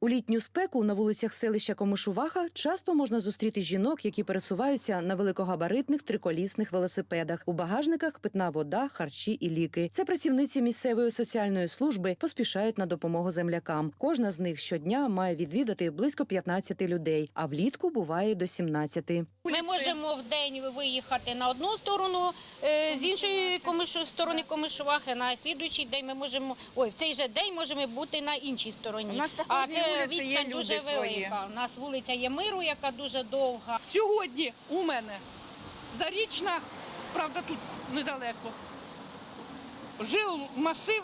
У літню спеку на вулицях селища Комишуваха часто можна зустріти жінок, які пересуваються на великогабаритних триколісних велосипедах. У багажниках питна вода, харчі і ліки. Це працівниці місцевої соціальної служби поспішають на допомогу землякам. Кожна з них щодня має відвідати близько 15 людей, а влітку буває до 17. Ми можемо в день виїхати на одну сторону, е, з іншої сторони Комишувахи, на слідуючий день ми можемо, ой, в цей же день можемо бути на іншій стороні. У нас а це вулиці є відстань люди дуже свої. велика. У нас вулиця є Миру, яка дуже довга. Сьогодні у мене зарічна, правда, тут недалеко. Жив масив,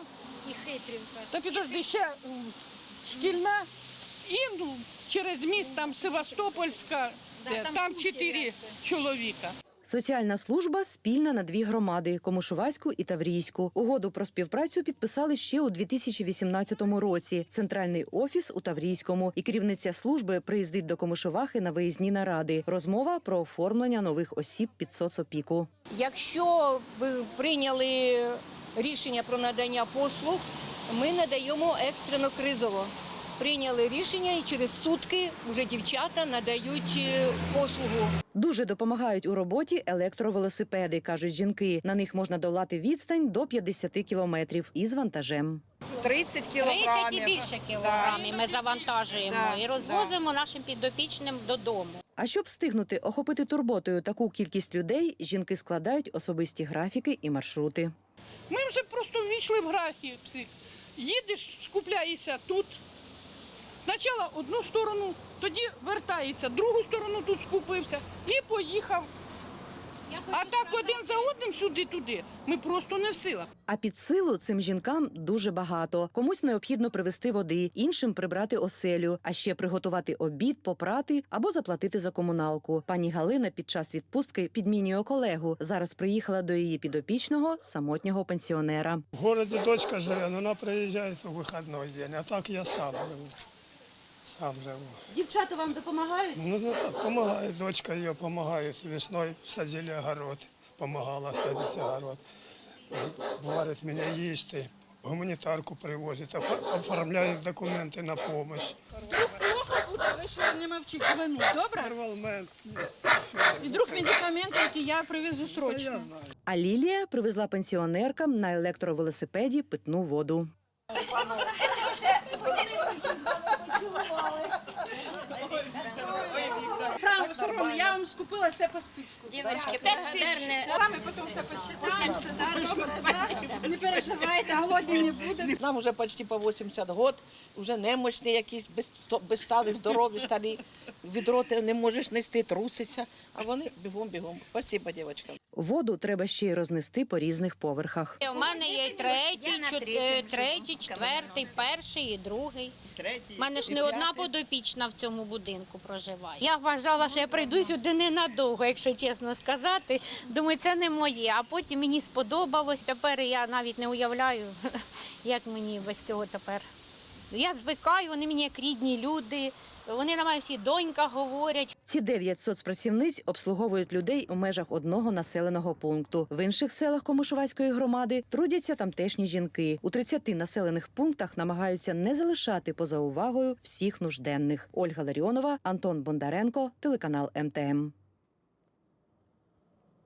І хитрівка. та підожди, ще м, шкільна, і ну, через міст там Севастопольська, Да, де, там там чотири лясти. чоловіка. Соціальна служба спільна на дві громади Комишувацьку і Таврійську. Угоду про співпрацю підписали ще у 2018 році. Центральний офіс у Таврійському і керівниця служби приїздить до Комишувахи на виїзні наради. Розмова про оформлення нових осіб під соцопіку. Якщо ви прийняли рішення про надання послуг, ми надаємо екстрено кризово. Прийняли рішення і через сутки вже дівчата надають е, послугу. Дуже допомагають у роботі електровелосипеди, кажуть жінки. На них можна долати відстань до 50 кілометрів із вантажем. 30 30 і більше кілограмів ми завантажуємо Да, і розвозимо нашим підопічним додому. А щоб встигнути охопити турботою таку кількість людей, жінки складають особисті графіки і маршрути. Ми вже просто ввійшли в графік. Їдеш, скупляєшся тут. Спочатку одну сторону, тоді вертаєшся, другу сторону тут скупився і поїхав. А так один за одним сюди-туди. Ми просто не в силах. А під силу цим жінкам дуже багато. Комусь необхідно привезти води, іншим прибрати оселю, а ще приготувати обід, попрати або заплатити за комуналку. Пані Галина під час відпустки підмінює колегу. Зараз приїхала до її підопічного самотнього пенсіонера. В городе дочка живе, но она приезжает в выходной день, а так я сам живу. Сам живу. Дівчата вам допомагають? Ну, ну так, дочка ее помогает. Весной садили огород, помогала садить огород. Варит меня есть, и гуманитарку привозит, офо- оформляет документы на помощь. Плохо буде, ви ще не мовчіть вину, добре? Рвалмент. І друг медикаменти, які я привезу срочно. А Лілія привезла пенсіонеркам на електровелосипеді питну воду. Скупила все по списку. Дівчатки, благодарне. Саме потім все посчитаємо. Не переживайте, голодні не буде. Нам вже почти по 80 год, вже немощні якісь, без, без стали, здорові стали. Відро ти не можеш нести, труситься, а вони бігом-бігом. Спасибо, дівчатка. Воду треба ще й рознести по різних поверхах. У мене є третій, чот- е, третій, четвертий, перший і другий. У мене ж не одна подопічна в цьому будинку проживає. Я вважала, що я прийду сюди ненадовго, якщо чесно сказати. Думаю, це не моє. А потім мені сподобалось. Тепер я навіть не уявляю, як мені без цього тепер. Я звикаю, вони мені як рідні люди. Вони на мене всі донька говорять. Ці дев'ять соцпрацівниць обслуговують людей у межах одного населеного пункту. В інших селах Комишувацької громади трудяться тамтешні жінки. У 30 населених пунктах намагаються не залишати поза увагою всіх нужденних. Ольга Ларіонова, Антон Бондаренко, телеканал МТМ.